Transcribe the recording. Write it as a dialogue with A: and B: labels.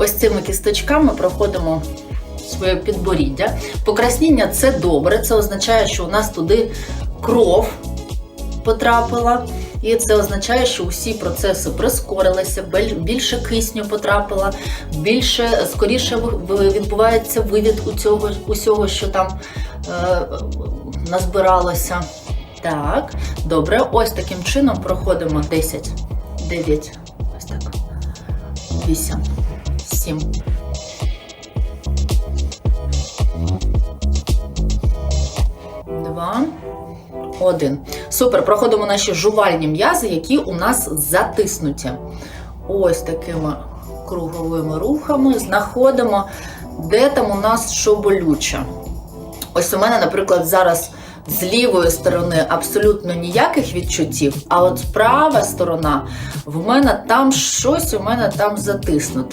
A: ось цими кісточками проходимо своє підборіддя. Покрасніння це добре, це означає, що у нас туди кров потрапила. І це означає, що усі процеси прискорилися, більше кисню потрапило, більше скоріше відбувається вивід у цього усього, що там е, назбиралося. Так, добре, ось таким чином проходимо 10, 9, ось так, 8, 1. Супер, проходимо наші жувальні м'язи, які у нас затиснуті. Ось такими круговими рухами знаходимо, де там у нас що болюче. Ось у мене, наприклад, зараз. З лівої сторони абсолютно ніяких відчуттів, а от з права сторона в мене там щось у мене там затиснуте.